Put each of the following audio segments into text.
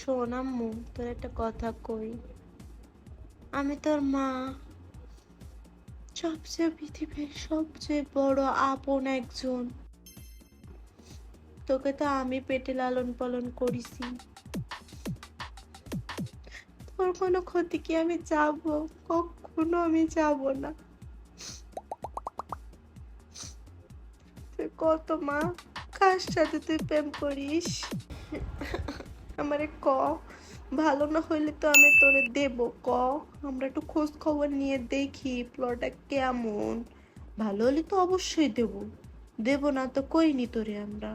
শোন আম্মু তোর একটা কথা কই। আমি তোর মা। সবচেয়ে পৃথিবীর সবচেয়ে বড় আপন একজন। তোকে তো আমি পেটে লালন পালন করেছি। তোর কোনো ক্ষতি কি আমি যাব কখনো আমি যাব না। তুই কত মা? কার সাথে তুই প্রেম করিস? আমারে ক। ভালো না হইলে তো আমি তোরে দেব। ক আমরা একটু খোঁজ খবর নিয়ে দেখি প্লটটা কেমন। ভালো হলে তো অবশ্যই দেব। দেব না তো কইনি তোরে আমরা।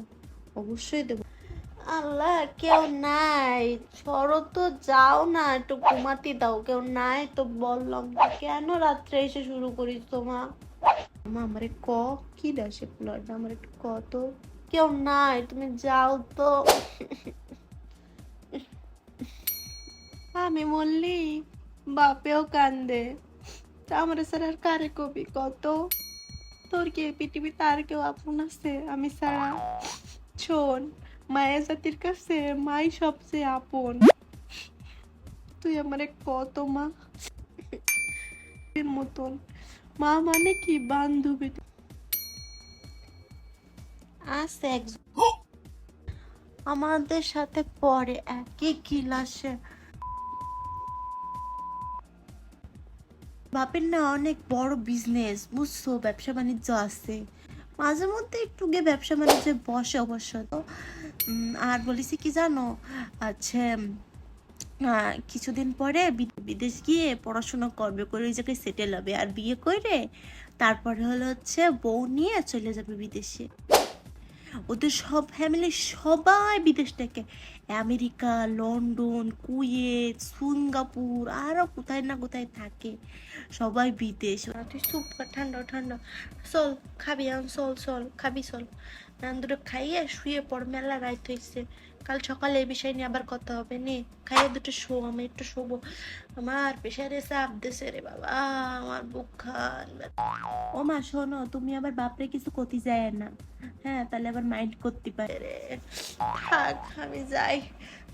অবশ্যই দেব। আল্লাহ কেউ নাই। সরো তো যাও না একটু ঘুমাতে দাও। কেউ নাই তো বললাম কেন রাত্রে এসে শুরু করিস তোমা মা? আমারে ক? কি দাসে প্লট আমার একটু ক তো। কেউ নাই তুমি যাও তো। আমি বললি বাপেও কান্দে। তা আমার স্যার আর কারে কবি কত? তোর কি এই পৃথিবীতে আর কেউ আপন আছে? আমি ছাড়া। শোন মায়ের জাতির কাছে মাই সবচেয়ে আপন। তুই আমারে কত মা? মতন। মা মানে কি বান্ধবী? আমাদের সাথে পড়ে একই ক্লাসে বাপের না অনেক বড় বিজনেস বুঝছ? ব্যবসা বাণিজ্য আছে। মাঝে মধ্যে একটু গিয়ে ব্যবসা বাণিজ্যে বসে অবশ্য। তো আর বলেছি কি জানো? আচ্ছা কিছুদিন পরে বিদেশ গিয়ে পড়াশোনা করবে, করে ওই জায়গায় সেটেল হবে। আর বিয়ে করে তারপরে হলো হচ্ছে বউ নিয়ে চলে যাবে বিদেশে। ওদের সব ফ্যামিলি সবাই বিদেশ থেকে। আমেরিকা, লন্ডন, কুয়েত, সিঙ্গাপুর আরও কোথায় না কোথায় থাকে। সবাই বিদেশ। ঠান্ডা ঠান্ডা। চল, খাবি চল চল, খাবি, চল। দুটো খাইয়ে শুয়ে পড়, মেলা রাইত হয়েছে কাল সকালে এই বিষয় নিয়ে আবার কথা হবে নে। খাইয়ে দুটো শো আমি একটু শোবো। আমার প্রেশারে চাপ দেশে রে বাবা, আমার বুক খান ও মা, শোনো, তুমি আবার বাপরে কিছু করতে যায় না। হ্যাঁ তাহলে আবার মাইন্ড করতে পারে। রে থাক আমি যাই।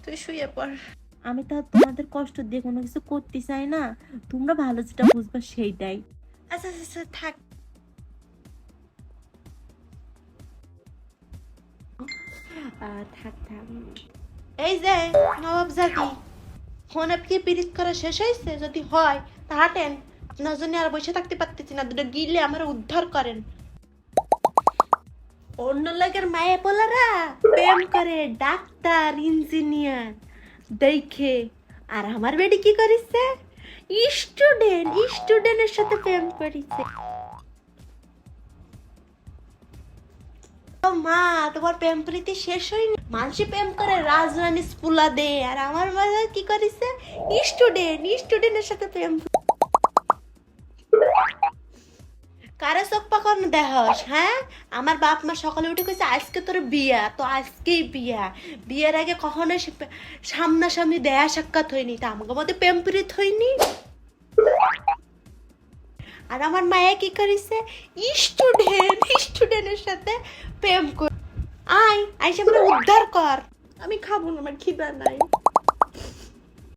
তুই শুয়ে পড়। আমি তো তোমাদের কষ্ট দিয়ে কোনো কিছু করতে চাই না। তোমরা ভালো যেটা বুঝবা সেইটাই। আচ্ছা আচ্ছা, আচ্ছা থাক। থাক থাক। এই যে নবাব জাতি ফোন আপনি পিরিত করা শেষ হয়েছে? যদি হয় তা হাঁটেন আপনার জন্য আর বসে থাকতে পারতেছি না। দুটো গিলে আমার উদ্ধার করেন। অন্য লোকের মায়ে পোলারা প্রেম করে ডাক্তার, ইঞ্জিনিয়ার। দেখে, আর আমার বেডি কি করিছে? স্টুডেন্ট, স্টুডেন্টের সাথে প্রেম করিছে। মা, তোমার প্রেম প্রীতি শেষ হয়নি? মানুষে প্রেম করে রাজরানী স্পুলা দে, আর আমার মা কি করিছে? স্টুডেন্ট, স্টুডেন্টের সাথে প্রেম কারে চোখ পাকানো দেহস হ্যাঁ? আমার বাপ মা সকালে উঠে কইছে, আজকে তোর বিয়া। তো আজকেই বিয়া। বিয়ের আগে কখনো সামনাসামনি দেয়া সাক্ষাৎ হয়নি। তা আমাকে মধ্যে প্রেম প্রীত হয়নি? আর আমার মায়া কি করেছে? স্টুডেন্ট, স্টুডেন্টের সাথে প্রেম কর আয় আইসে আমরা উদ্ধার কর। আমি খাব না, আমার খিদা নাই।